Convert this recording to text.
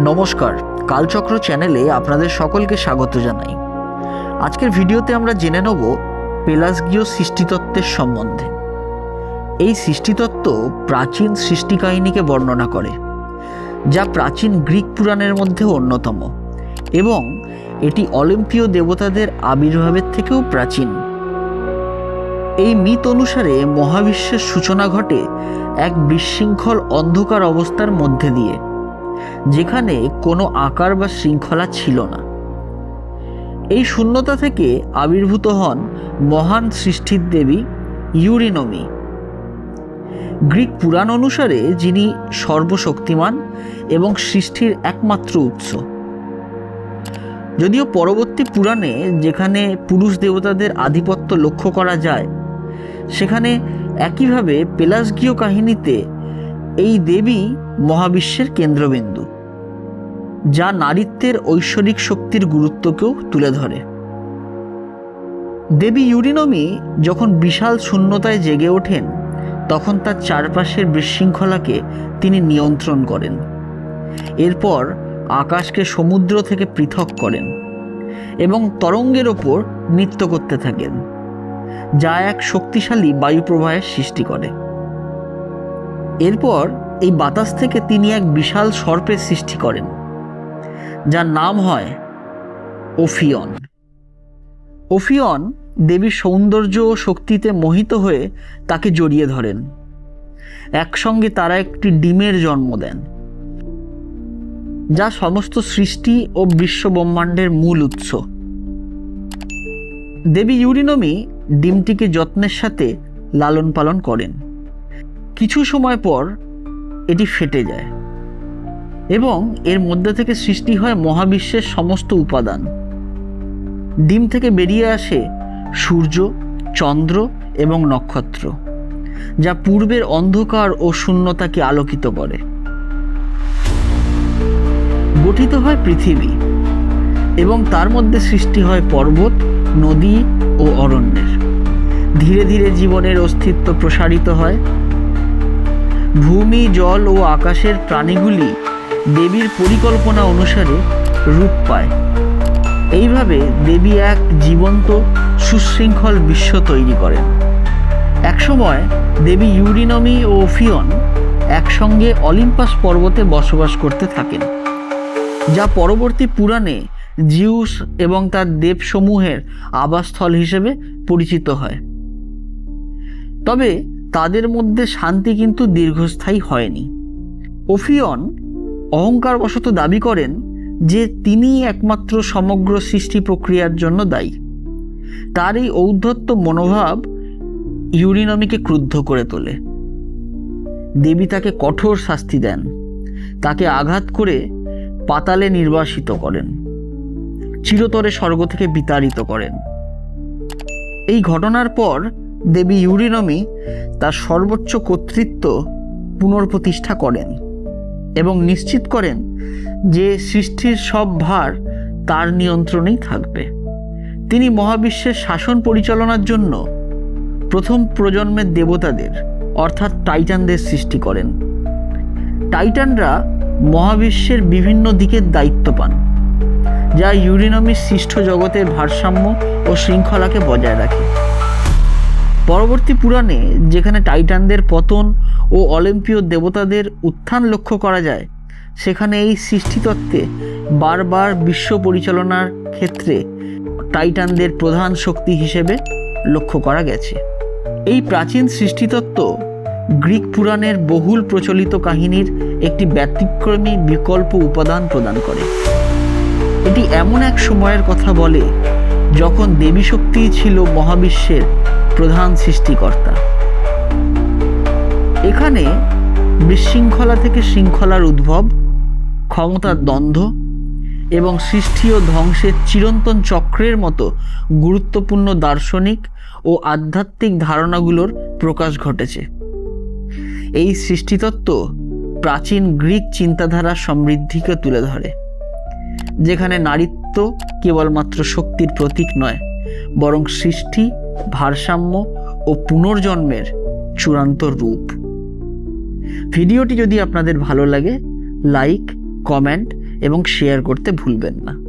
নমস্কার, কালচক্র চ্যানেলে আপনাদের সকলকে স্বাগত জানাই। আজকের ভিডিওতে আমরা জেনে নেব পেলাসগীয় সৃষ্টিতত্ত্বের সম্বন্ধে। এই সৃষ্টিতত্ত্ব প্রাচীন সৃষ্টি কাহিনীকে বর্ণনা করে, যা প্রাচীন গ্রিক পুরাণের মধ্যে অন্যতম এবং এটি অলিম্পীয় দেবতাদের আবির্ভাবের থেকেও প্রাচীন। এই মিত অনুসারে মহাবিশ্বের সূচনা ঘটে এক বিশৃঙ্খল অন্ধকার অবস্থার মধ্যে দিয়ে। যেখানে কোনো আকার বা শৃঙ্খলা ছিল না। এই শূন্যতা থেকে আবির্ভূত হন মহান সৃষ্টির দেবী ইউরিনমি। গ্রিক পুরাণ অনুসারে যিনি সর্বশক্তিমান এবং সৃষ্টির একমাত্র উৎস। যদিও পরবর্তী পুরাণে যেখানে পুরুষ দেবতাদের আধিপত্য লক্ষ্য করা যায়, সেখানে একইভাবে পেলাসগীয় কাহিনীতে এই দেবী মহাবিশ্বের কেন্দ্রবিন্দু, যা নারীত্বের ঐশ্বরিক শক্তির গুরুত্বকেও তুলে ধরে। দেবী ইউরিনমি যখন বিশাল শূন্যতায় জেগে ওঠেন, তখন তার চারপাশের বিশৃঙ্খলাকে তিনি নিয়ন্ত্রণ করেন। এরপর আকাশকে সমুদ্র থেকে পৃথক করেন এবং তরঙ্গের ওপর নৃত্য করতে থাকেন, যা এক শক্তিশালী বায়ুপ্রবাহের সৃষ্টি করে। এরপর এই বাতাস থেকে তিনি এক বিশাল সর্পের সৃষ্টি করেন, যার নাম হয় ওফিয়ন। ওফিয়ন দেবীর সৌন্দর্য ও শক্তিতে মোহিত হয়ে তাকে জড়িয়ে ধরেন। একসঙ্গে তারা একটি ডিমের জন্ম দেন, যা সমস্ত সৃষ্টি ও বিশ্ব ব্রহ্মাণ্ডের মূল উৎস। দেবী ইউরিনমি ডিমটিকে যত্নের সাথে লালন পালন করেন। কিছু সময় পর এটি ফেটে যায় এবং এর মধ্যে থেকে সৃষ্টি হয় মহাবিশ্বের সমস্ত উপাদান। ডিম থেকে বেরিয়ে আসে সূর্য, চন্দ্র এবং নক্ষত্র, যা পূর্বের অন্ধকার ও শূন্যতাকে আলোকিত করে। গঠিত হয় পৃথিবী এবং তার মধ্যে সৃষ্টি হয় পর্বত, নদী ও অরণ্যের। ধীরে ধীরে জীবনের অস্তিত্ব প্রসারিত হয় ভূমি, জল ও আকাশের প্রাণীগুলি দেবীর পরিকল্পনা অনুসারে রূপ পায়। এইভাবে দেবী এক জীবন্ত, সুশৃঙ্খল বিশ্ব তৈরি করেন। একসময় দেবী ইউরিনমি ও ফিয়ন একসঙ্গে অলিম্পাস পর্বতে বসবাস করতে থাকেন, যা পরবর্তী পুরাণে জিউস এবং তার দেবসমূহের আবাসস্থল হিসেবে পরিচিত হয়। তবে তাদের মধ্যে শান্তি কিন্তু দীর্ঘস্থায়ী হয়নি। ওফিয়ন অহংকারবশত দাবি করেন যে তিনিই একমাত্র সমগ্র সৃষ্টি প্রক্রিয়ার জন্য দায়ী। তার এই ঔদ্ধত্য মনোভাব ইউরিনমিকে ক্রুদ্ধ করে তোলে। দেবী তাকে কঠোর শাস্তি দেন। তাকে আঘাত করে পাতালে নির্বাসিত করেন। চিরতরে স্বর্গ থেকে বিতাড়িত করেন। এই ঘটনার পর দেবী ইউরিনমি তার সর্বোচ্চ কর্তৃত্ব পুনর্প্রতিষ্ঠা করেন এবং নিশ্চিত করেন যে সৃষ্টির সব ভার তার নিয়ন্ত্রণেই থাকবে। তিনি মহাবিশ্বের শাসন পরিচালনার জন্য প্রথম প্রজন্মের দেবতাদের, অর্থাৎ টাইটানদের সৃষ্টি করেন। টাইটানরা মহাবিশ্বের বিভিন্ন দিকের দায়িত্ব পান, যা ইউরিনমির সৃষ্ট জগতের ভারসাম্য ও শৃঙ্খলাকে বজায় রাখে। পরবর্তী পুরাণে যেখানে টাইটানদের পতন ও অলিম্পীয় দেবতাদের উত্থান লক্ষ্য করা যায়, সেখানে এই সৃষ্টিতত্ত্বে বারবার বিশ্ব পরিচালনার ক্ষেত্রে টাইটানদের প্রধান শক্তি হিসেবে লক্ষ্য করা গেছে। এই প্রাচীন সৃষ্টিতত্ত্ব গ্রিক পুরাণের বহুল প্রচলিত কাহিনীর একটি ব্যতিক্রমী বিকল্প উপাদান প্রদান করে। এটি এমন এক সময়ের কথা বলে, যখন দেবী শক্তিই ছিল মহাবিশ্বের প্রধান সৃষ্টিকর্তা। এখানে বিশৃঙ্খলা থেকে শৃঙ্খলার উদ্ভব, ক্ষমতার দ্বন্দ্ব এবং সৃষ্টি ও ধ্বংসের চিরন্তন চক্রের মতো গুরুত্বপূর্ণ দার্শনিক ও আধ্যাত্মিক ধারণাগুলোর প্রকাশ ঘটেছে। এই সৃষ্টিতত্ত্ব প্রাচীন গ্রিক চিন্তাধারার সমৃদ্ধিকে তুলে ধরে, যেখানে নারীত্ব কেবলমাত্র শক্তির প্রতীক নয়, বরং সৃষ্টি ভারসাম্য ও পুনর্জন্মের চূড়ান্ত রূপ। ভিডিওটি যদি আপনাদের ভালো লাগে, লাইক, কমেন্ট এবং শেয়ার করতে ভুলবেন না।